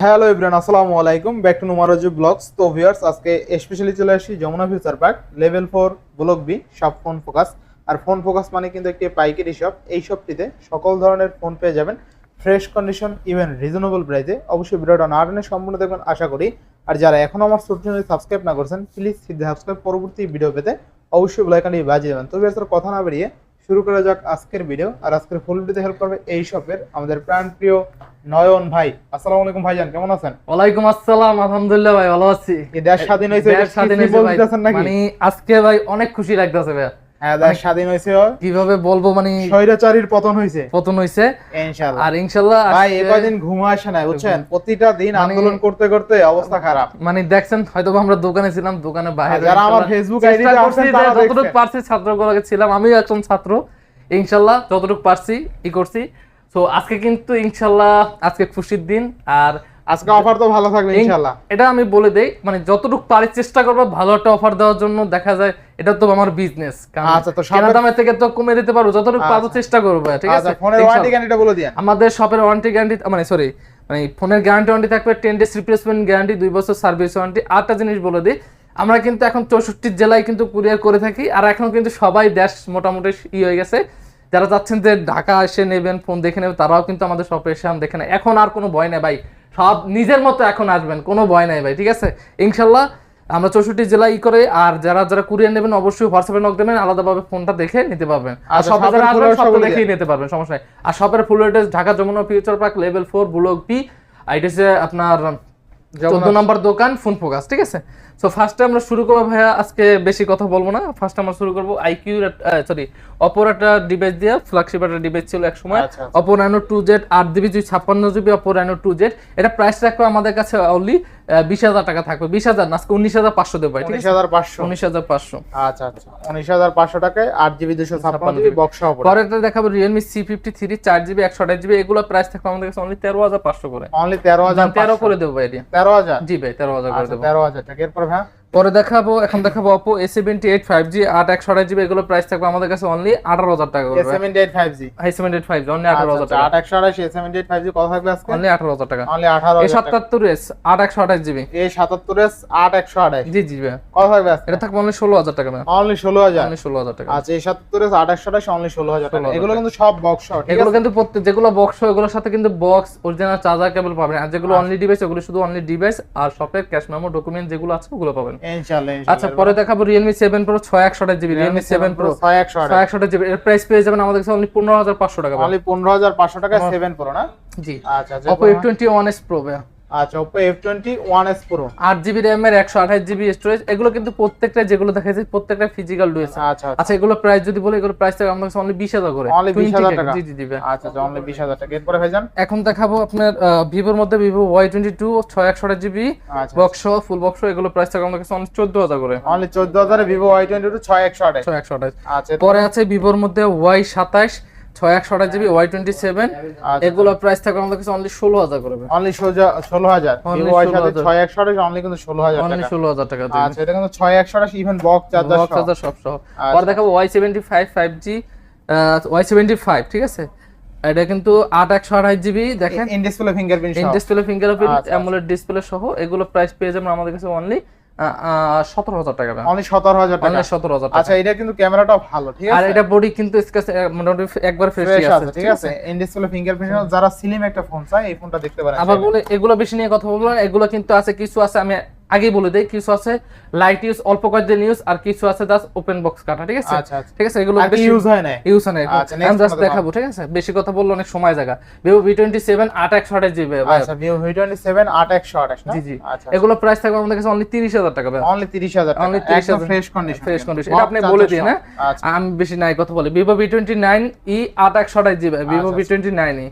Hello everyone, আসসালামু আলাইকুম। Back to নুমারজু ব্লগস তো ভিউয়ার্স আজকে স্পেশালি চলে আসি Jamuna future park level four block B সব ফোন ফোকাস আর ফোন ফোকাস মানে কিন্তু একটি পাইকারি শপ এই শপটিতে সকল ধরনের ফোন পেয়ে যাবেন। ফ্রেশ কন্ডিশন ইভেন রিজনেবল প্রাইসে অবশ্যই ভিডিওটা না টেনে সম্পূর্ণ দেখবেন, আশা করি। আর যারা এখনও আমার চ্যানেল সাবস্ক্রাইব না করছেন প্লিজ সাবস্ক্রাইব পরবর্তী ভিডিও পেতে অবশ্যই বেলাইকানটি বাজিয়ে দেবেন। তো ভিউয়ার্স কথা না বেরিয়ে শুরু করা যাক আজকের ভিডিও আর আজকের ফুল ভিডিওতে হেল্প করবে এই শপের আমাদের প্রাণপ্রিয় নয়ন ভাই। আসসালামু আলাইকুম ভাইজান কেমন আছেন? ওয়ালাইকুম আসসালাম আলহামদুলিল্লাহ ভাই ভালো আছি। এই দেশ স্বাধীন হয়েছে দেশ স্বাধীন হয়েছে। নাকি? মানে আজকে ভাই অনেক খুশি লাগতেছে ভাই স্বাধীন হয়েছে কীভাবে বলব মানে স্বৈরাচারীর পতন হয়েছে। পতন হইছে ইনশাআল্লাহ। আর ইনশাল্লাহ ভাই আজকে- ঘুম আসে না বুঝছেন? প্রতিটা দিন মানে- আন্দোলন করতে করতে অবস্থা খারাপ। মানে দেখছেন হয়তো আমরা দোকানে ছিলাম দোকানে বাইরে যারা আমার ইনশাল্লাহ Facebook চেষ্টা ID তে করছি আছেন তারা যতটুকু পারছি ছাত্রগুলোকে ছিলাম আমিও একজন ছাত্র ইনশাল্লাহ যতটুকু পারছি ই করছি। তো আজকে কিন্তু ইনশাল্লাহ আজকে খুশির দিন আর আজকে অফার তো ভালো থাকবে ইনশাআল্লাহ। এটা আমি বলে দেই মানে যতটুকু পারি চেষ্টা করব ভালো একটা অফার দেওয়ার জন্য দেখা যায় এটা তো আমার বিজনেস আচ্ছা, তো সবার- দামের থেকে তো কমে দিতে পারব যতটুকু পারব আচ্ছা। চেষ্টা করব ঠিক আছে? আচ্ছা ফোনের ওয়ারেন্টি গ্যারান্টিটা বলে দিয়েন। আমাদের শপের ওয়ারেন্টি গ্যারান্টি মানে সরি মানে ফোনের গ্যারান্টি ওয়ারেন্টি থাকবে টেন ডেজ রিপ্লেসমেন্ট গ্যারান্টি দুই বছর সার্ভিস ওয়ারেন্টি আটটা জিনিস বলে দিই আমরা কিন্তু এখন চৌষট্টি জেলায় কিন্তু কুরিয়ার করে থাকি আর এখন কিন্তু সবাই দেশ মোটামুটি ই হয়ে গেছে। যারা চাচ্ছেন যে ঢাকা এসে নেবেন ফোন দেখে নেবেন তারাও কিন্তু আমাদের শপে এসে আম দেখে নেয়। এখন আর কোনো ভয় নেই ভাই সব নিজের মতো এখন আসবেন কোনো ভয় নাই ভাই ঠিক আছে? ইনশাল্লাহ আমরা চৌষট্টি জেলায় ই করে আর যারা যারা কুরিয়ার নেবেন অবশ্যই হোয়াটসঅ্যাপে নক দেবেন আলাদাভাবে ফোনটা দেখে নিতে পারবেন। আর আচ্ছা, যারা আসবেন সব বলে দেখেই নিতে পারবেন সমস্যা নেই। আর শপের full address Dhaka Jamuna future park level four block P আর আপনার চোদ্দ নম্বর দোকান ফোন ফোকাস ঠিক আছে? সো ফার্স্টে আমরা শুরু করব ভাইয়া আজকে বেশি কথা বলব না। ফার্স্ট আমরা শুরু করব আইকিউ সরি অপোর একটা ডিভাইস দিয়ে ফ্ল্যাগশিপ একটা ডিভাইস ছিল এক সময়। আচ্ছা, আচ্ছা। টু জেড আট জিবি দুই ছাপ্পান্ন GB Oppo Reno two Z এটা প্রাইস রাখবে আমাদের কাছে অনলি বিশ হাজার টাকা থাকবে। বিশ হাজার না আজকে উনিশ হাজার পাঁচশো দেবো উনিশ হাজার পাঁচশো। উনিশ হাজার পাঁচশো। আচ্ছা আচ্ছা। উনিশ হাজার পাঁচশো টাকায় আট জিবি দুশো ছাপ্পান্ন জিবি বক্স হবে পরেরটা দেখাবো রিয়েলমি সি ফিফটি থ্রি চার জিবি একশো আঠাশ জিবি এগুলো প্রাইস থাকবে আমাদের কাছে অনলি তেরো হাজার পাঁচশো করে। অনলি তেরো হাজার তেরো করে দেবো ভাই তেরো হাজার? জি ভাই তেরো হাজার করে আচ্ছা দেবো। তেরো হাজার টাকা। এরপর হ্যাঁ পরে দেখাবো এখন দেখাবো ফাইভ জি আট একশো আঠাশ জিবি এগুলো প্রাইস থাকবে আমাদের কাছে অনলি আঠারো হাজার টাকা করে। Seventy eight five G high seventy eight five G only আঠারো হাজার টাকা। আট একশো আড়াইশি সেভেন্টি এইট ফাইভ জি কত থাকবে আজকে? অনলি আঠারো হাজার টাকা। অনলি আঠারো এ হাজার টাকা। সাতাত্তর এস আট একশো আঠাশ জিবি। এ সাতাত্তর এস আট একশো আড়াইশ জি জি ভাই কত থাকবে আজকে? এটা থাকবে অনলি ষোলো হাজার টাকা ম্যাম অনলি ষোলো হাজার। অনলি ষোলো হাজার টাকা। আচ্ছা এই সাতাত্তর এস আট একশো আড়াইশ অনলি ষোলো হাজার টাকা। এগুলো কিন্তু সব বক্স সহ এগুলো কিন্তু প্রত্যেক যেগুলো বক্স এগুলোর সাথে কিন্তু বক্স অরিজিনাল চার্জার কেবল পাবেন। আর যেগুলো অনলি ডিভাইস ওগুলো শুধু অনলি ডিভাইস আর শপের ক্যাশ মেমো ডকুমেন্ট যেগুলো আছে ওগুলো পাবেন। ইনশাআল্লাহ আচ্ছা পরে দেখাবো রিয়েলমি সেভেন প্রো ছয় GB Realme GB Realme seven pro ছয় একশো ছয় একশো জিবি। এর প্রাইস পেয়ে যাবেন আমাদের কাছে অনলি পনেরো হাজার পাঁচশো টাকা পাবেন। অনলি পনেরো হাজার পাঁচশো টাকা সেভেন প্রো না? জি। আচ্ছা Oppo অপো Pro প্রো আচ্ছা এস প্রো আট জিবি র্যাম এর একশো আঠাশ জিবি স্টোরেজ এগুলো কিন্তু প্রত্যেকটা যেগুলো দেখা প্রত্যেকটা ফিজিক্যাল রয়েছে। আচ্ছা আচ্ছা। আচ্ছা এগুলো প্রাইস যদি বলি এগুলো প্রাইস থাকে আমাদের কাছে অনলি বিশ হাজার করে। Only 20,000 টাকা? জি জি ভাই। আচ্ছা আচ্ছা অনলি বিশ হাজার টাকা। এরপরে ভাইজান? এখন দেখাবো আপনার মধ্যে টু ছয় একশো আঠাশ জিবি আচ্ছা বক্স ফুল বক্স এগুলো প্রাইস থাকে আমাদের কাছে অনলি চোদ্দ হাজার করে। অনলি চোদ্দ হাজারে ভিভো ওয়াই টোয়েন্টি টু ছয় একশো আড়াইশ ছয় একশো আচ্ছা পরে আছে ভিভোর মধ্যে ওয়াই সাতাশ ছয় একশো আঠাশ জিবি ওয়াই টোয়েন্টি সেভেন আচ্ছা। এগুলো প্রাইস থাকবে আমাদের কাছে অনলি ষোলো হাজার করে। অনলি ষোলো হাজার। Only ভিভো ওয়াই 16,000 ছয় একশো আড়াইশ অনলি কিন্তু ষোলো হাজার অনলি টাকা। ষোলো হাজার টাকা আচ্ছা এটা কিন্তু ছয় একশো আড়াইশ even box charger box charger সব সহ। আচ্ছা। পরে দেখাবো Y seventy five five G Y seventy five ঠিক আছে? এটা কিন্তু আট একশো আঠাশ জিবি দেখেন। In display fingerprint in display fingerprint আচ্ছা, আচ্ছা। অ্যামোলেড ডিসপ্লে সহ এগুলো প্রাইস পেয়ে যাবেন আমাদের কাছে অনলি সতেরো হাজার টাকা অনলি সতেরো হাজার টাকা। সতেরো হাজার আচ্ছা এটা কিন্তু ভালো ঠিক আর এটা বডি কিন্তু মোটামুটি একবার ফ্রেশ আছে ঠিক আছে? ফিঙ্গারপ্রিন্ট যারা স্লিম একটা ফোন চায় এই ফোনটা দেখতে পারেন। আবার বলে এগুলো বেশি নিয়ে কথা বলব এগুলো কিন্তু আছে কিছু আছে আমি আগেই বলে দেই কিছু আছে লাইট ইউজ অল্প কয়েকদিন ইউজ আর কিছু আছে জাস্ট ওপেন বক্স কাটা ঠিক আছে? আচ্ছা, আচ্ছা। ঠিক আছে এগুলো বেশি ইউজ হয় না ইউজ হয় না আচ্ছা, আমি জাস্ট দেখাবো ঠিক আছে? বেশি কথা বললে অনেক সময় জায়গা। ভিভো ভি টোয়েন্টি সেভেন আট একশো আঠাশ জিবি আচ্ছা ভিভো ভি টোয়েন্টি সেভেন আট একশো আঠাশ না? জি জি। আচ্ছা এগুলো প্রাইস থাকবে আমাদের কাছে অনলি তিরিশ হাজার টাকা অনলি তিরিশ হাজার অনলি টাকা তিরিশ একদম হাজার ফ্রেশ কন্ডিশন ফ্রেশ কন্ডিশন এটা আপনি বলে দিন হ্যাঁ? আচ্ছা। আমি বেশি নাই কথা বলি। Vivo V twenty nine E আট একশো আঠাশ GB Vivo V twenty nine E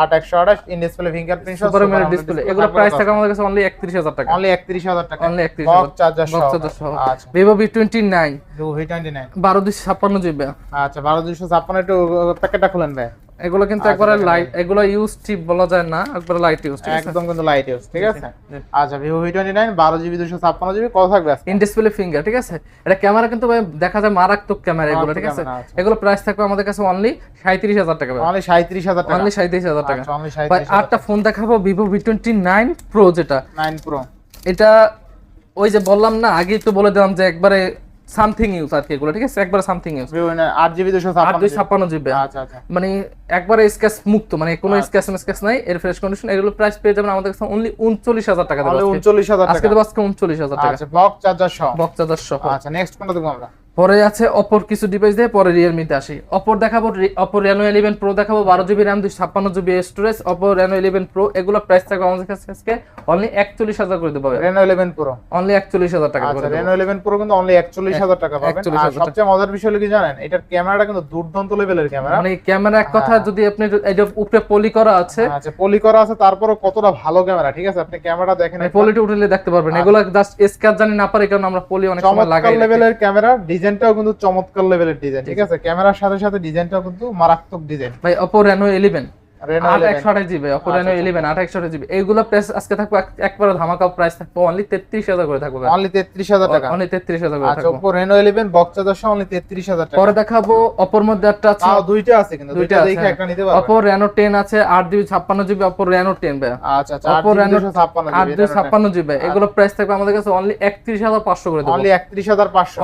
আট একশো আঠাশ in display fingerprint super AMOLED display এগুলো প্রাইস থাকে আমাদের কাছে অনলি একত্রিশ হাজার টাকা। অনলি একত্রিশ হাজার টাকা। অনলি একত্রিশ বক্স চার্জার সহ। আচ্ছা। ভিভো ভিভো বারো দুশো ছাপ্পান্ন জিবি। আচ্ছা বারো দুশো ছাপ্পান্ন একটু প্যাকেটটা খুলেন ভাই। এগুলো কিন্তু আচ্ছা, একবারে লাইট এগুলো ইউজ চিপ বলা যায় না একবারে লাইট ইউজ ঠিক আছে? একদম কিন্তু লাইট ইউজ ঠিক আছে? আচ্ছা ভিভো ভি টোয়েন্টি নাইন বারো জিবি দুশো ছাপ্পান্ন জিবি কত থাকবে ইন ডিসপ্লে ফিঙ্গার ঠিক আছে? এটা ক্যামেরা কিন্তু দেখা যায় মারাত্মক ক্যামেরা এগুলো ঠিক আছে? আচ্ছা। এগুলো প্রাইস থাকবে আমাদের কাছে অনলি সাঁত্রিশ হাজার টাকা অনলি সাঁত্রিশ হাজার টাকা। অনলি সাঁত্রিশ হাজার টাকা। আচ্ছা আটটা ফোন দেখাবো Vivo V twenty nine pro যেটা। নাইন প্রো এটা ওই যে বললাম না আগেই তো বলে দিলাম যে একবারে সামথিং ইউজ আর কি এগুলো ঠিক আছে? একবারে সামথিং ইউজ। আট জিবি দুশো ছাপ্পান্ন দুই জিবি। আচ্ছা আচ্ছা। মানে একবারে স্ক্যাচ মুক্ত মানে কোনো স্কেচ স্ক্যাচ স্ক্যাচ নাই এর ফ্রেশ কন্ডিশন এগুলো প্রাইস পেয়ে যাবেন আমাদের কাছে অনলি উনচল্লিশ হাজার টাকা। উনচল্লিশ হাজার আজকে দেবো আজকে উনচল্লিশ হাজার টাকা। আচ্ছা বক চার্জার সহ। বক্স চার্জার সহ। আচ্ছা নেক্সট কোনটা দেবো আমরা? পরে আছে অপর কিছু ডিভাইস দিয়ে পরে রিয়েলমিতে আসি। অপর দেখাবো অপর রেনো ইলেভেন প্রো দেখাবো বারো জিবি র্যাম দুই ছাপ্পান্ন GB storage Oppo Reno eleven pro এগুলো প্রাইস থাকবে আমাদের কাছে আজকে অনলি একচল্লিশ হাজার করে দেবো রেনো ইলেভেন প্রো অনলি একচল্লিশ হাজার টাকা রেনো ইলেভেন প্রো কিন্তু অনলি একচল্লিশ হাজার টাকা পাবেন। 41,000 সবচেয়ে মজার বিষয় হলো কি জানেন এটার ক্যামেরাটা কিন্তু দুর্দান্ত লেভেলের ক্যামেরা মানে ক্যামেরা এক কথা যদি আপনি এই যে উপরে পলি করা আছে আচ্ছা পলি করা আছে তারপরও কতটা ভালো ক্যামেরা ঠিক আছে? আপনি ক্যামেরা দেখেন মানে পলিটি উঠলে দেখতে পারবেন। এগুলো জাস্ট স্ক্যাচ জানি না পারে কারণ আমরা পলি অনেক সময় লাগাই। লেভেলের ক্যামেরা ডিজাইনটাও কিন্তু চমৎকার লেভেলের ডিজাইন ঠিক আছে? ক্যামেরার সাথে সাথে ডিজাইনটাও কিন্তু মারাত্মক ডিজাইন ভাই অপো রেনো 11 প্রাইস থাকবে আমাদের কাছে অনলি একত্রিশ হাজার পাঁচশো করে অনলি একত্রিশ হাজার পাঁচশো।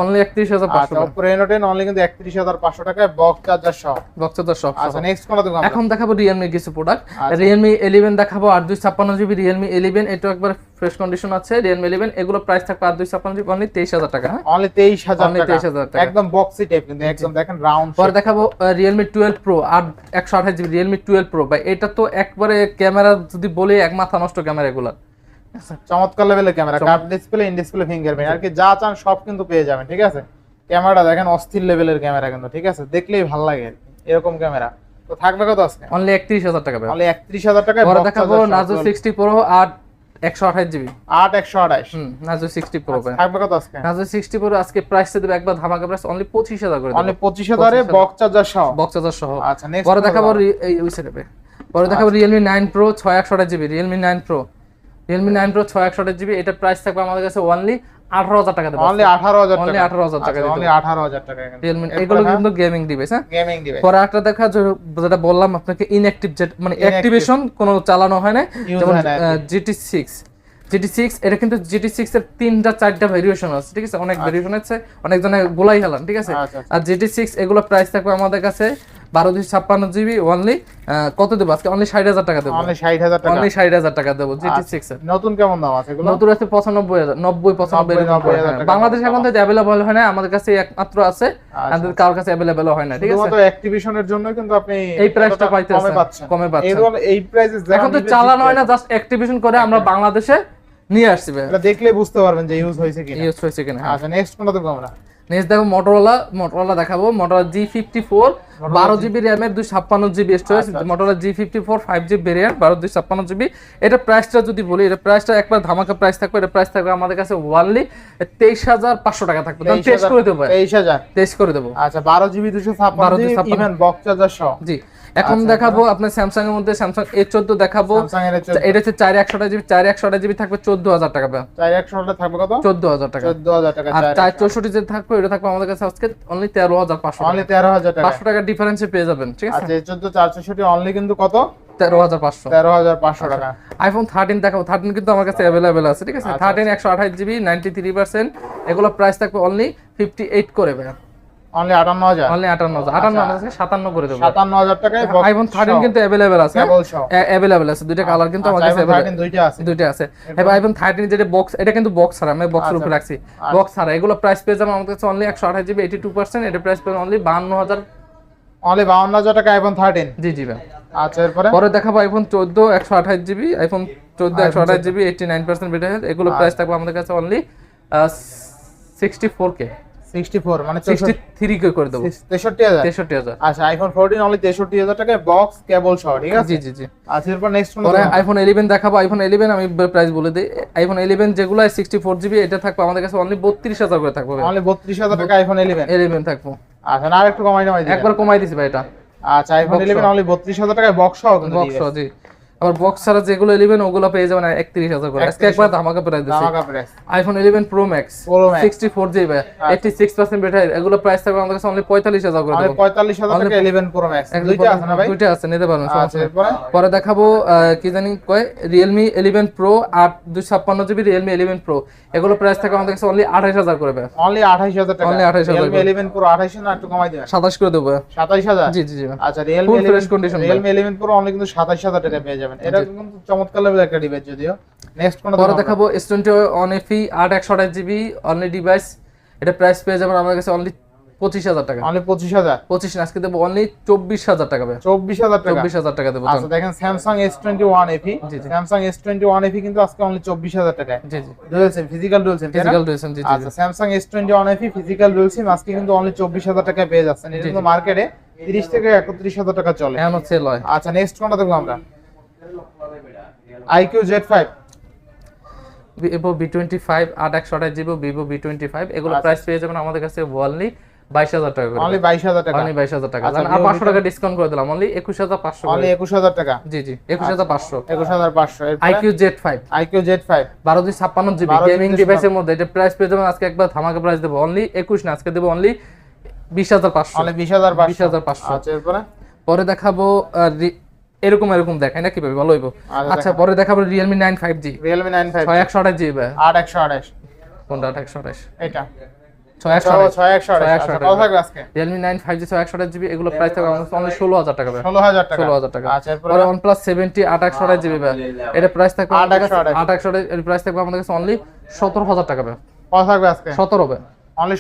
হাজার টেন অনলি কিন্তু একত্রিশ হাজার পাঁচশো টাকায় বক্সা দশ বক্সা দশ আচ্ছা নেক্সট এখন দেখাবো রিয়েলমি কিছু প্রোডাক্ট আচ্ছা। রিয়েলমি ইলেভেন দেখাবো আট দুই ছাপ্পান্ন জিবি রিয়েলমি ইলেভেন এটা একবার ফ্রেশ কন্ডিশন আছে রিয়েলমি ইলেভেন এগুলো প্রাইস থাকবে আট দুই ছাপ্পান্ন জিবি অনলি তেইশ হাজার টাকা হ্যাঁ? অনলি তেইশ হাজার Only টাকা। 23,000 টাকা। একদম বক্সি টাইপ কিন্তু একদম দেখেন রাউন্ড পরে দেখাবো রিয়েলমি টুয়েলভ প্রো আট একশো আঠাশ জিবি রিয়েলমি টুয়েলভ প্রো ভাই এটা তো একবারে ক্যামেরা যদি বলি এক মাথা নষ্ট ক্যামেরা এগুলো। চমৎকার লেভেলের camera curve display in display fingerprint আর কি যা চান সব কিন্তু পেয়ে যাবেন ঠিক আছে? ক্যামেরাটা দেখেন অস্থির লেভেলের ক্যামেরা কিন্তু ঠিক আছে? দেখলেই ভালো লাগে এরকম ক্যামেরা। তো থাকবে কত আজকে? অনলি একত্রিশ হাজার টাকা অনলি একত্রিশ হাজার টাকায় পরে box দেখাবো charger সহ নাজো চলবে। সিক্সটি প্রো আট একশো আঠাশ জিবি আট একশো আঠাশ। হুম নাজো সিক্সটি প্রো থাকবে কত আজকে? নাজো সিক্সটি প্রো আজকে প্রাইস দেবে একবার ধামাকা প্রাইস অনলি পঁচিশ হাজার করে অনলি পঁচিশ হাজারে 25,000 বক্স চার্জার সহ। বক্স চার্জার সহ। আচ্ছা নেক্সট পরে দেখাবো রি- এই ওই বে। পরে দেখাবো রিয়েলমি নাইন প্রো ছয় একশো আঠাশ GB Realme nine pro Realme nine pro ছয় একশো আঠাশ জিবি এটা প্রাইস থাকবে আমাদের কাছে অনলি আঠারো হাজার টাকা দেবো। অনলি আঠারো হাজার Only টাকা। 18,000 টাকা অনলি আঠারো হাজার টাকা রিয়েলমি এগুলো কিন্তু গেমিং ডিভাইস হ্যাঁ? গেমিং ডিভাইস পরে একটা দেখা যেটা বললাম আপনাকে ইনঅ্যাক্টিভ মানে অ্যাক্টিভেশন কোনো চালানো হয় না যেমন হয় জিটি সিক্স জিটি সিক্স এটা কিন্তু জিটি সিক্স এর তিনটা চারটা ভেরিয়েশন আছে ঠিক আছে? অনেক ভেরিয়েশন আছে অনেক জনে গোলাই হেলান ঠিক আছে? আচ্ছা, আচ্ছা। আর জিটি সিক্স এগুলো প্রাইস থাকবে আমাদের কাছে বারো দুই ছাপ্পান্ন জিবি অনলি কত দেবো আজকে? অনলি ষাট হাজার টাকা দেবো। অনলি ষাট হাজার টাকা। অনলি ষাট হাজার টাকা দেবো জিটি সিক্স নতুন কেমন দাম আছে নতুন আছে পঁচানব্বই হাজার নব্বই পঁচানব্বই হ্যাঁ। টাকা। বাংলাদেশে এখন তো অ্যাভেলেবল হয় না আমাদের কাছে একমাত্র আছে আমাদের কারোর কাছে অ্যাভেলেবল হয় না ঠিক আছে? শুধুমাত্র অ্যাক্টিভেশনের জন্য কিন্তু আপনি এই প্রাইসটা কমে পাচ্ছেন। এই প্রাইসে এখন তো চালানো হয় না জাস্ট অ্যাক্টিভেশন করে আমরা বাংলাদেশে নিয়ে আসছি এটা দেখলে বুঝতে পারবেন যে ইউজ হয়েছে কিনা। ইউজ হয়েছে কিনা আচ্ছা নেক্সট কোনটা দেখব আমরা? নেক্সট দেখো মোটরোলা মোটরোলা দেখাবো। মোটরোলা জি ফিফটি ফোর বারো জিবি র্যামের দুই ছাপ্পান্ন GB storage Motorola G fifty four five GB variant বারো দুই ছাপ্পান্ন জিবি। এটা প্রাইসটা যদি বলি এটা প্রাইসটা একবার ধামাকা প্রাইস থাকবে। এটা প্রাইস থাকবে আমাদের কাছে ওয়ানলি তেইশ হাজার পাঁচশো টাকা থাকবে। তেইশ করে দেবো তেইশ হাজার। তেইশ করে দেবো। আচ্ছা বারো জিবি দুশো ছাপ্পান্ন 12 জিবি 256 ইভেন বক্স চার্জার সহ। জি। এখন দেখাবো আপনার স্যামসাং এর মধ্যে স্যামসাং এ চোদ্দ দেখাবো। এটা হচ্ছে চার একশোটা জিবি চার একশো জিবি থাকবে চোদ্দ হাজার টাকা চার একশো থাকবে কত? চোদ্দ হাজার টাকা। চোদ্দ হাজার টাকা আর চার চৌষট্টি যে থাকবে এটা থাকবে আমাদের কাছে আজকে অনলি তেরো হাজার পাঁচশো অনলি তেরো হাজার টাকা। পাঁচশো টাকা ডিফারেন্সে পেয়ে যাবেন ঠিক আছে? আচ্ছা চার চৌষট্টি অনলি কিন্তু কত? তেরো হাজার পাঁচশো। তেরো হাজার পাঁচশো টাকা। আইফোন থার্টিন দেখাবো থার্টিন কিন্তু আমার কাছে অ্যাভেলেবেল আছে ঠিক আছে? থার্টিন একশো আঠাশ জিবি নাইনটি থ্রি পার্সেন্ট এগুলো প্রাইস থাকবে অনলি ফিফটি এইট করে ভাই অনলি আটান্ন হাজার? অনলি আটান্ন হাজার। আটান্ন হাজার সাতান্ন করে দেবো। টাকায় আইফোন থার্টিন কিন্তু অ্যাভেলেবেল আছে। কেবল আছে। দুইটা কালার কিন্তু আমার কাছে available- দুইটা আছে। দুইটা আছে। আইফোন যেটা বক্স এটা কিন্তু বক্স ছাড়া আমি বক্সের উপরে রাখছি। বক্স ছাড়া। এগুলো প্রাইস পেয়ে যাবেন আমাদের কাছে অনলি একশো আঠাশ জিবি এইটি টু পার্সেন্ট এটা প্রাইস পেয়ে অনলি বান্ন হাজার। অনলি বাউন্ন হাজার টাকা আইফোন থার্টিন জি জি ভাই। আচ্ছা এরপরে? পরে দেখাবো আইফোন চোদ্দ একশো আঠাশ জিবি আইফোন চোদ্দ একশো আঠাশ GB eighty nine percent better এগুলো প্রাইস থাকবে আমাদের কাছে only sixty four K sixty four মানে সিক্সটি থ্রি কে করে দেবো। তেষট্টি হাজার। তেষট্টি হাজার। আচ্ছা আইফোন ফোরটিন অনলি তেষট্টি হাজার টাকায় বক্স কেবল সহ ঠিক আছে? জি জি জি। আচ্ছা এরপর নেক্সট কোন আইফোন ইলেভেন দেখাবো। আইফোন ইলেভেন আমি প্রাইস বলে দিই। আইফোন ইলেভেন যেগুলো সিক্সটি ফোর জিবি এটা থাকবে আমাদের কাছে অনলি বত্রিশ হাজার করে থাকবে অনলি বত্রিশ হাজার টাকা আইফোন ইলেভেন ইলেভেন থাকব। আচ্ছা না আর একটু কমাই নামাই একবার কমাই দিছি ভাই এটা। আচ্ছা আইফোন Box 11 সহ। অনলি 32000 টাকায় বক্স সহ বক্স জি। আবার বক্স ছাড়া যেগুলো ইলেভেন ওগুলো পেয়ে যাবেন একত্রিশ হাজার করে। আজকে একবার ধামাকা প্রাইস দিচ্ছি। IPhone eleven pro max. Sixty four GB eighty six percent battery এগুলো প্রাইস থাকবে আমাদের কাছে অনলি পঁয়তাল্লিশ হাজার করে অনলি 45000 টাকা 11 প্রো ম্যাক্স দুইটা আছে না ভাই? দুইটা আছে নিতে পারবেন আচ্ছা। পরে দেখাবো কি জানি কয়? রিয়েলমি ইলেভেন প্রো আট দুই ছাপ্পান্ন জিবি রিয়েলমি ইলেভেন প্রো এগুলো প্রাইস থাকবে আমাদের কাছে অনলি আঠাইশ হাজার করে ভাই অনলি 28000 টাকা। Only 28,000 Realme 11 Pro 28 না একটু কমাই দিবেন? সাতাশ করে দেবো। 27000 জি জি জি। আচ্ছা fresh 11 condition Realme 11 Pro only কিন্তু 27000 টাকা পেয়ে যাবেন। এটা কিন্তু চমৎকার লেভেলের একটা ডিভাইস যদিও। নেক্সট কোনটা পরে দেখাবো S twenty on only device এটা প্রাইস পেয়ে যাবেন আমার কাছে অনলি পঁচিশ হাজার টাকা। অনলি 25000 পঁচিশ আজকে দেবো অনলি চব্বিশ হাজার টাকা ভাই। 24000 টাকা? চব্বিশ হাজার টাকা দেবো আচ্ছা দেখেন Samsung S21 FE জি, জি। Samsung S21 FE কিন্তু আজকে অনলি 24000 টাকায়। জি জি। Dual SIM physical dual SIM physical duration জি জি আচ্ছা Samsung S twenty one FE physical dual SIM আজকে কিন্তু অনলি চব্বিশ হাজার পেয়ে যাচ্ছেন। এটা কিন্তু মার্কেটে তিরিশ থেকে একত্রিশ হাজার টাকা চলে। লয় আচ্ছা নেক্সট কোনটা দেখব আমরা? IQOO Z five Vivo V twenty five আট একশো আঠাশ GB Vivo V twenty five এগুলো প্রাইস পেয়ে যাবেন আমাদের কাছে বাইশ হাজার টাকা অনলি বাইশ হাজার টাকা। অনলি বাইশ হাজার টাকা। আচ্ছা, আর পাঁচশো টাকা ডিসকাউন্ট করে দিলাম। অনলি একুশ হাজার পাঁচশো অনলি একুশ হাজার টাকা। জি জি একুশ হাজার পাঁচশো। একুশ হাজার পাঁচশো। IQOO Z five iQOO Z five বারো দুই ছাপ্পান্ন জিবি 12 গেমিং ডিভাইসের মধ্যে। এটা প্রাইস পেয়ে যাবেন আজকে একবার ধামাকা প্রাইস দেবো। অনলি একুশ না আজকে দেবো অনলি বিশ হাজার পাঁচশো। অনলি বিশ হাজার বিশ হাজার পাঁচশো। আচ্ছা পরে দেখাবো এরকম এরকম দেখাই না কীভাবে ভালো হইব। আচ্ছা, পরে দেখাবো Realme nine five G Realme nine five ছয় একশো আঠাশ জিবি আট একশো আঠাশ। কোনটা আট একশো আঠাশ? এটা। রিয়েলমি নাইন ফাইভ জি ছয় একশো আঠাশ। জিবি এগুলো প্রাইস থাকবে আমাদের অনলি ষোলো হাজার টাকা ষোলো হাজার টাকা। ষোলো হাজার টাকা। আচ্ছা পরে ওয়ান প্লাস সেভেন্টি আট একশো আঠাশ জিবি এটা প্রাইস থাকবে আট একশো আঠাশ। প্রাইস থাকবে আমাদের কাছে অনলি সতেরো হাজার টাকা ভাই। সতেরো ভাই। অনলি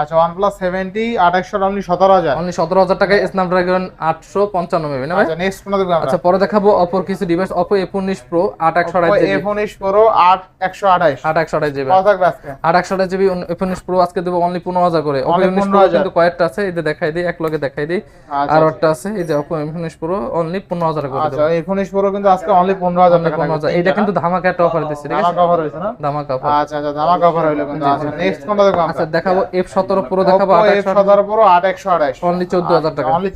আচ্ছা অনলি অনলি টাকায় মেবি না ভাই? আচ্ছা নেক্সট কোনটা দেখব আচ্ছা পরে দেখাবো অপর কিছু ডিভাইস এফ উনিশ প্রো আট একশো আঠাশ জিবি উনিশ প্রো কত থাকবে আজকে। আট একশো আঠাশ জিবি এফ প্রো আজকে দেবো অনলি পনেরো হাজার করে। 15,000 কিন্তু কয়েকটা আছে এই যে দেখাই দিই এক লগে দেখাই দিই। আর একটা আছে এই যে অপো এফ উনিশ প্রো অনলি পনেরো হাজার করে আচ্ছা প্রো কিন্তু আজকে অনলি পনেরো হাজার টাকা পনেরো হাজার। এটা কিন্তু ধামাকা একটা অফার দিচ্ছে ঠিক আছে? না? ধামাকা অফার আচ্ছা আচ্ছা ধামা কভার হইল কিন্তু। আচ্ছা নেক্সট কোনটা দেখব আচ্ছা দেখাবো এফ সতেরো প্রো দেখাবো আট এফ একশো সতেরো আট একশো আঠাশ অনলি চোদ্দ হাজার টাকা। অনলি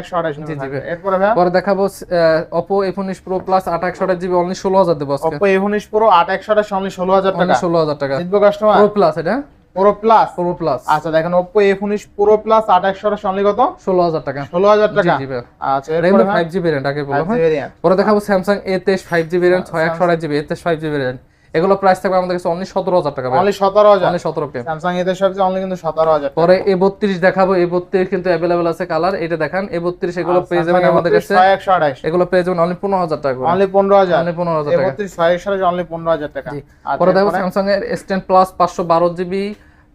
একশো আঠাশ জি, ভাই। এরপরে ভাই? পরে দেখাবো অনলি দেবো আজকে। অনলি ষোলো হাজার অনলি টাকা। জিতবো কাস্টমার প্লাস এটা? প্রো প্লাস প্রো প্লাস আচ্ছা দেখেন কত? টাকা। ষোলো হাজার জি টাকা জি আচ্ছা এরপরে আগে বললাম পরে দেখাবো এ এগুলো প্রাইস থাকবে আমাদের কাছে অনলি সতেরো হাজার টাকা অনলি সতেরো হাজার। অনলি সতেরো পে স্যামসাং এদের সবচেয়ে অনলি কিন্তু সতেরো হাজার পরে এ বত্রিশ দেখাবো এ বত্রিশ কিন্তু অ্যাভেলেবেল আছে কালার এটা দেখান এ বত্রিশ এগুলো পেয়ে যাবেন আমাদের কাছে। এগুলো পেয়ে যাবেন অনলি পনেরো হাজার টাকা অনলি পনেরো হাজার। অনলি পনেরো হাজার টাকা। এবত্রিশ ছয় একশো অনলি পনেরো হাজার টাকা। আচ্ছা, পরে দেখো? স্যামসাং এর এস টেন প্লাস পাঁচশো বারো জিবি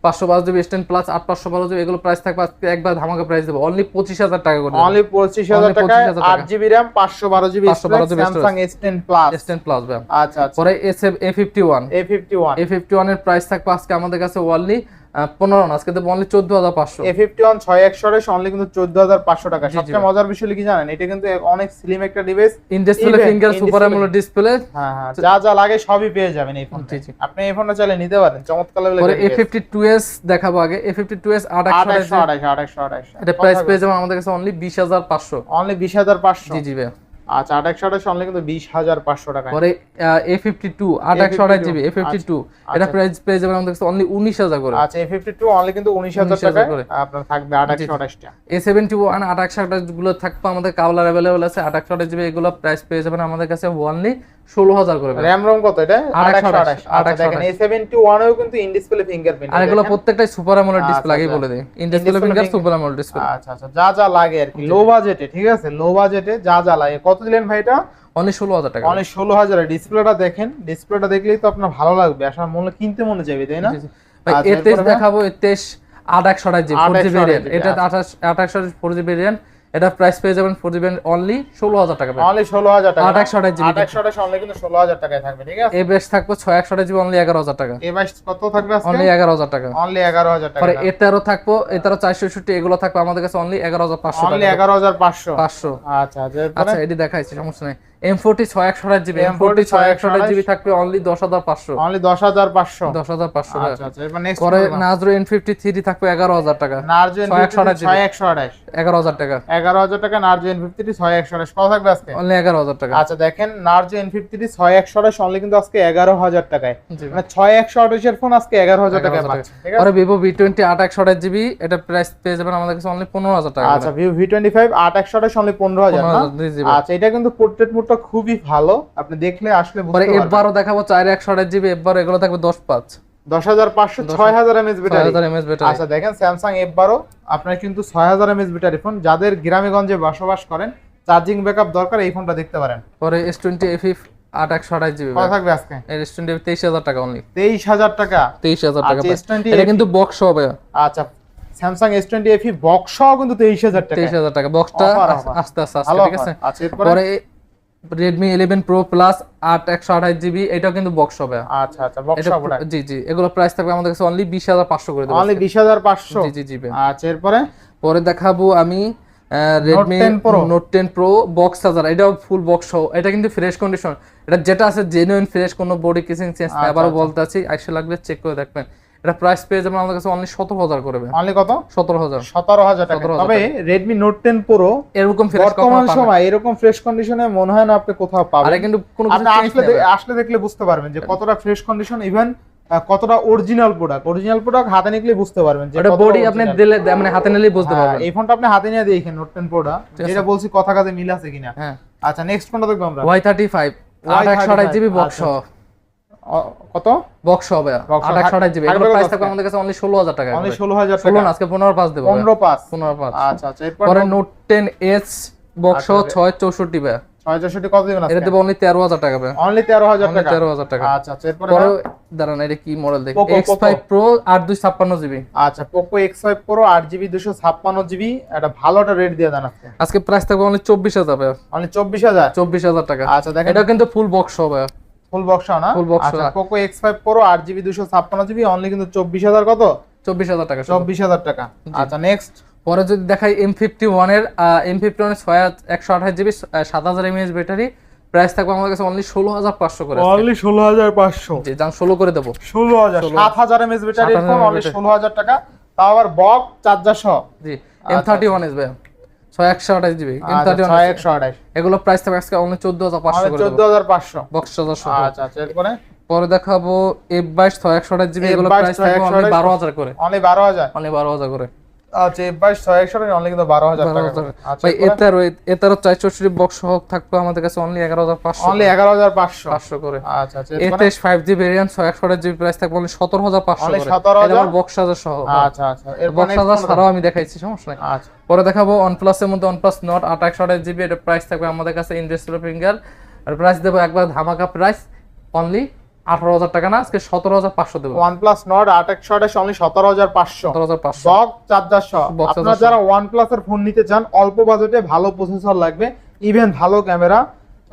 পাঁচশো বারো জিবি স্ট্যান্ড প্লাস আট পাঁচশো বারো জিবি এগুলো প্রাইস থাকবে আজকে একবার ধামাকা প্রাইস দেবো। অনলি পঁচিশ হাজার টাকা করে অনলি পঁচিশ হাজার Only টাকায় 25,000 টাকা। আট জিবি র্যাম পাঁচশো বারো GB 512 GB Samsung stand plus stand plus আচ্ছা আচ্ছা পরে S A fifty one A fifty one A fifty ওয়ানের প্রাইস থাকবে আজকে আমাদের কাছে অনলি পনেরো না আজকে দেবো অনলি চোদ্দ হাজার পাঁচশো। এ ফিফটি ওয়ান ছয় একশো অনলি কিন্তু চোদ্দ হাজার পাঁচশো টাকা। সবচেয়ে মজার বিষয় কি জানেন এটা কিন্তু অনেক স্লিম একটা device in finger super AMOLED display হ্যাঁ হ্যাঁ যা যা লাগে সবই পেয়ে যাবেন এই জি। আপনি এই ফোনটা চাইলে নিতে পারেন চমৎকার লেভেলের পরে এ ফিফটি টু এস দেখাবো আগে। এ ফিফটি টু এস আট আঠাশশো আঠাশ আঠাশ আঠাশ এটা প্রাইস পেয়ে যাবেন আমাদের কাছে অনলি বিশ হাজার পাঁচশো। অনলি বিশ হাজার পাঁচশো। জি জি ভাই। আচ্ছা আঠাশশো আঠাশ অনলি কিন্তু বিশ হাজার পাঁচশো টাকা। পরে এ ফিফটি টু আট একশো আঠাশ জিবি এ ফিফটি টু এটা প্রাইস পেয়ে যাবেন আমাদের কাছে অনলি উনিশ হাজার করে। আচ্ছা এ ফিফটি টু অনলি কিন্তু উনিশ হাজার টাকা করে। আপনার থাকবে আঠাশশো আঠাশটা এ সেভেন্টি ওয়ান আট একশো আঠাশগুলো থাকবে আমাদের কাউলার অ্যাভেলেবল আছে আট একশো আঠাশ জিবি এগুলো প্রাইস পেয়ে যাবেন আমাদের কাছে অনলি ষোলো হাজার করে র্যাম রোম কত এটা? আঠাশশো আঠাশশো আঠাশ, আঠাশ। আচ্ছা দেখেন এ সেভেন্টি ওয়ানেও কিন্তু ইন ডিসপ্লে ফিঙ্গারপ্রিন্ট আর এগুলো প্রত্যেকটাই সুপার অ্যামোলেড ডিসপ্লে আচ্ছা, আগেই আচ্ছা। বলে দেয় in display finger super AMOLED display আচ্ছা আচ্ছা যা যা লাগে আর কি। লো বাজেটে ঠিক আছে? লো বাজেটে যা যা লাগে। কত দিলেন ভাই এটা? অনলি ষোলো হাজার টাকা। অনেক ষোলো হাজার ডিসপ্লেটা দেখেন ডিসপ্লেটা দেখলেই তো আপনার ভালো লাগবে। আসলে মনে কিনতে মনে যাবে তাই না? জি, জি। ভাই আচ্ছা, এ তেইশ দেখাবো এ তেইশ আট একশো আঠাশ জিবি ফোর জিবি 128 ভেরিয়েন্ট এটা আঠাশ আঠাশশো ফোর জিবি ভেরিয়েন্ট এটা প্রাইস পেয়ে যাবেন ফোর জিবি অনলি ষোলো হাজার টাকা পেয়ে অনলি ষোলো হাজার টাকা। আট একশো আঠাশ জিবি। আট একশো আঠাশ অনলি কিন্তু ষোলো হাজার টাকায় থাকবে ঠিক আছে? এ বেশ থাকবে ছয় একশো আঠাশ জিবি অনলি এগারো হাজার টাকা। এ বাইশ কত থাকবে আজকে? অনলি এগারো হাজার টাকা। অনলি এগারো হাজার টাকা। পরে এ তেরো থাকব এ তেরো চারশো ষষ্টি এগুলো থাকবে আমাদের কাছে অনলি এগারো হাজার পাঁচশো অনলি টাকা। এগারো হাজার পাঁচশো। পাঁচশো। আচ্ছা আচ্ছা এটা আচ্ছা এটি দেখাইছি সমস্যা নেই। এম ফোরটি ছয় একশো আট জিবি এম M40 ফোরটি ছয় একশো আট জিবি থাকবে অনলি দশ হাজার পাঁচশো। অনলি দশ হাজার পাঁচশো। দশ হাজার পাঁচশো আচ্ছা আচ্ছা নেক্সট পরে নাজরো এন ফিফটি থ্রি থাকবে এগারো হাজার টাকা। নার্জো এন একশো আঠাশ ছয় একশো আঠাশ। এগারো হাজার টাকা। এগারো হাজার টাকা নার্জো এন ফিফটি ছয় একশো আঠাশ। কত থাকবে আজকে? অনলি এগারো হাজার টাকা। আচ্ছা দেখেন নার্জো এন ফিফটি ছয় একশো আঠাশ অনলি কিন্তু আজকে এগারো হাজার টাকায়। মানে ছয় একশো আঠাশের ফোন আজকে এগারো হাজার টাকায় 11,000 পাচ্ছে। ঠিক আছে? পরে ভিভো ভি টোয়েন্টি আট একশো আঠাশ জিবি এটা প্রাইস পেয়ে যাবেন আমাদের কাছে অনলি পনেরো হাজার টাকা। আচ্ছা ভিভো ভি টোয়েন্টি ফাইভ আট একশো আঠাশ অনলি পনেরো হাজার না? 15,000 জি, জি। আচ্ছা এটা কিন্তু পোর্ট্রেট মোডটা খুবই ভালো। আপনি দেখলে আসলে পারবেন। বারো দেখাবো চার একশো আঠাশ জিবি এফ বারো এগুলো থাকবে দশ পাঁচ। দশ হাজার পাঁচশো ছয় হাজার এমএস ব্যাটারি হাজার আচ্ছা দেখেন স্যামসাং এফ বারো আপনার কিন্তু ছয় হাজার এমএস ব্যাটারি ফোন যাদের গ্রামেগঞ্জে বসবাস করেন চার্জিং ব্যাকআপ দরকার এই ফোনটা দেখতে পারেন। পরে এস টোয়েন্টি এফ আট একশো আঠাশ জিবি কত থাকবে আজকে? এস টোয়েন্টি তেইশ হাজার টাকা অনলি তেইশ হাজার টাকা? তেইশ হাজার টাকা আচ্ছা, S20 এটা কিন্তু বক্স হবে আচ্ছা Samsung S twenty F box কিন্তু তেইশ হাজার টাকা। তেইশ হাজার টাকা। বক্সটা। আস্তে আস্তে আস্তে ঠিক আছে? offer। আচ্ছা পরে রেডমি ইলেভেন প্রো প্লাস আট একশো আঠাশ জিবি এটাও কিন্তু বক্স হবে আচ্ছা আচ্ছা বক্স জি জি এগুলো প্রাইস থাকবে আমাদের কাছে অনলি বিশ হাজার পাঁচশো করে দেবো অনলি বিশ হাজার পাঁচশো? জি জি জি ভাই। আচ্ছা এরপরে? পরে দেখাবো আমি Redmi 10 note ten pro box charger এটাও ফুল বক্স সহ এটা কিন্তু ফ্রেশ কন্ডিশন এটা যেটা আছে জেনুইন ফ্রেশ কোনো বডি কিসিং চেঞ্জ আবারও আচ্ছা। বলতে আছি আইসে লাগলে চেক করে দেখবেন। এটা প্রাইস পেয়ে যাবেন আমাদের কাছে অনলি সতেরো হাজার করবে অনলি কত? সতেরো হাজার। সতেরো হাজার টাকা। তবে রেডমি নোট টেন প্রো এরকম ফ্রেশ বর্তমান সময় এরকম ফ্রেশ কন্ডিশনে মনে হয় না আপনি কোথাও আরে পাবেন কিন্তু কোনো আসলে আসলে দেখলে বুঝতে পারবেন যে কতটা ফ্রেশ কন্ডিশন ইভেন কতটা অরিজিনাল প্রোডাক্ট অরিজিনাল প্রোডাক্ট হাতে নিলে বুঝতে পারবেন যে কতটা বডি আপনি দিলে মানে হাতে নিলেই বুঝতে হ্যাঁ, পারবেন। এই ফোনটা আপনি হাতে নিয়ে দেখেন নোট টেন প্রোটা যেটা বলছি কথা কাজে মিল আছে কিনা। হ্যাঁ। আচ্ছা নেক্সট কোনটা দেখব আমরা। ওয়াই থার্টি ফাইভ আট একশো আঠাশ জিবি বক্স কত? বক্স হবে। Box আট একশো আঠাশ জিবি থাকবে প্রাইস থাকবে আমাদের কাছে অনলি ষোলো হাজার টাকা অনলি ষোলো হাজার ষোলো টাকা। না আজকে পনেরো পাঁচ দেবো। পনেরো পাঁচ। পনেরো পাঁচ। আচ্ছা আচ্ছা এরপর পরে নোট টেন এস বক্স আচ্ছা, ছয় চৌষট্টি ভাই ছয় চারশোটি কত দিবেন এটা দেবো অনলি তেরো হাজার টাকা ভাই অনলি তেরো হাজার অনলি টাকা। তেরো হাজার টাকা। আচ্ছা আচ্ছা এরপরে পরে দাঁড়ান এটা কি মডেল দেখি? Poco, X Poco। Five pro আট দুই ছাপ্পান্ন জিবি। আচ্ছা এক্স ফাইভ প্রো আট জিবি দুশো ছাপ্পান্ন জিবি। একটা ভালো একটা রেট দিয়ে দেন আজকে। আজকে প্রাইস থাকবে অনলি চব্বিশ হাজার ভাই অনলি চব্বিশ হাজার। চব্বিশ হাজার টাকা। আচ্ছা দেখেন। এটা কিন্তু ফুল বক্স হবে। ফুল বক্স না? Full box আচ্ছা না। পোকো এক্স ফাইভ প্রো আট জিবি দুশো ছাপ্পান্ন জিবি অনলি কিন্তু চব্বিশ হাজার কত? চব্বিশ হাজার টাকা শুধু। চব্বিশ হাজার টাকা। আচ্ছা নেক্সট পরে যদি দেখাই এম ফিফটি ওয়ানের এম ফিফটি ওয়ানের ছয় একশো আঠাশ জিবি সাত হাজার এমএএচ ব্যাটারি প্রাইস থাকবে আমাদের কাছে অনলি ষোলো হাজার পাঁচশো করে আজকে। অনলি ষোলো হাজার পাঁচশো। জি যান ষোলো করে দেবো। ষোলো হাজার। সাত হাজার এমএস ব্যাটারি ফোন অনলি battery। ষোলো হাজার টাকা। তাও আবার বক চার্জার সহ। জি এম থার্টি ওয়ান এস ভাই ছয় একশো আঠাশ জিবি এম আচ্ছা, এগুলো প্রাইস থাকবে আজকে অনলি চোদ্দ হাজার পাঁচশো করে চোদ্দ দেবো হাজার পাঁচশো। বক্স চার্জার আচ্ছা আচ্ছা এরপরে? পরে দেখাবো এফ বাইশ ছয় একশো আঠাশ জিবি এগুলো প্রাইস থাকবে অনলি 128 বারো হাজার করে। অনলি বারো হাজার? অনলি বারো হাজার করে। আচ্ছা অনলি কিন্তু টাকা। আচ্ছা ভাই বক্স সহ আমাদের কাছে অনলি অনলি করে। আচ্ছা আচ্ছা এরপরে এতেশ ভেরিয়েন্ট ছয় একশো আঠাশ জিবি প্রাইস থাকবে অনলি সতেরো হাজার পাঁচশো 17,000 এটা বক্স সহ। আচ্ছা আচ্ছা বক্স next ছাড়াও আমি দেখাইছি সমস্যা নাই। আচ্ছা। পরে দেখাবো OnePlus এর মধ্যে OnePlus Nord আট একশো আঠাশ জিবি এটা প্রাইস থাকবে আমাদের কাছে ইন্ডাস্ট্রিয়াল ফিঙ্গার আর প্রাইস দেবো একবার ধামাকা প্রাইস অনলি আঠারো হাজার টাকা না? আজকে সতেরো হাজার পাঁচশো দেবো। OnePlus নট আট একশো আঠাশ অনলি সতেরো হাজার পাঁচশো। সতেরো হাজার পাঁচশো। বক চার্জার সহ আপনারা যারা ওয়ানপ্লাস এর ফোন নিতে চান অল্প বাজেটে ভালো প্রসেসর লাগবে ইভেন ভালো ক্যামেরা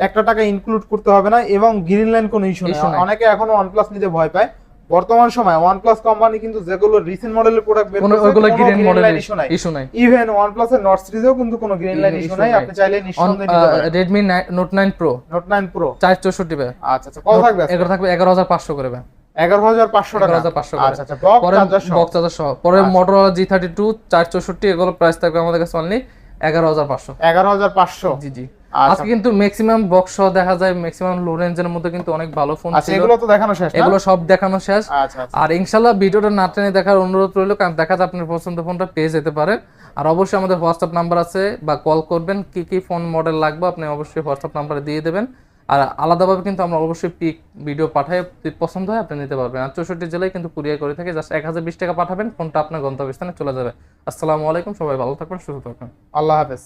একটা টাকা ইনক্লুড করতে হবে না এবং গ্রিন লাইন কোনো ইস্যু নেই। অনেকে এখনও OnePlus নিতে ভয় পায়। বর্তমান সময় OnePlus কোম্পানি কিন্তু যেগুলো রিসেন্ট মডেলের প্রোডাক্ট বের করছে, ওইগুলো কোনো গ্রিন green মডেল line নাই। ইস্যু নাই। ইভেন OnePlus এর নট সিরিজেও কিন্তু কোনো গ্রিন লাইন ইস্যু নাই। আপনি চাইলে নিঃসন্দেহে নিতে পারেন। Redmi note nine pro note nine pro চার চৌষট্টি ভাই আচ্ছা আচ্ছা কত থাকবে আজকে? এগুলো থাকবে এগারো হাজার পাঁচশো করে ভাই এগারো হাজার পাঁচশো টাকা। এগারো হাজার পাঁচশো করে। আচ্ছা আচ্ছা বক্স চার্জার সহ। পরে থার্টি টু চার চৌষট্টি এগুলো প্রাইস থাকবে আমাদের কাছে অনলি এগারো হাজার পাঁচশো। এগারো হাজার পাঁচশো। জি জি। আচ্ছা। আজকে কিন্তু ম্যাক্সিমাম বক্স সহ দেখা যায় ম্যাক্সিমাম লো রেঞ্জের মধ্যে কিন্তু অনেক ভালো ফোন আচ্ছা ছিল। এগুলো তো দেখানো শেষ এগুলো সব দেখানো শেষ। আচ্ছা আচ্ছা। আর ইনশাল্লাহ ভিডিওটা না টেনে দেখার অনুরোধ রইল কারণ দেখা যায় আপনার ফোনটা পেয়ে যেতে পারে। আর অবশ্যই আমাদের হোয়াটসঅ্যাপ নাম্বার আছে বা কল করবেন কি কি ফোন মডেল লাগবে আপনি অবশ্যই হোয়াটসঅ্যাপ নাম্বারে দিয়ে দেবেন। আর আলাদাভাবে কিন্তু আমরা অবশ্যই পিক ভিডিও পাঠাই পছন্দ হয় আপনি নিতে পারবেন। আর চৌষট্টি জেলায় কিন্তু কুরিয়ার করে থাকে জাস্ট এক হাজার বিশ টাকা পাঠাবেন ফোনটা আপনার গন্তব্যস্থানে চলে যাবে। আসসালামু আলাইকুম সবাই ভালো থাকবেন সুস্থ থাকবেন। আল্লাহ হাফেজ।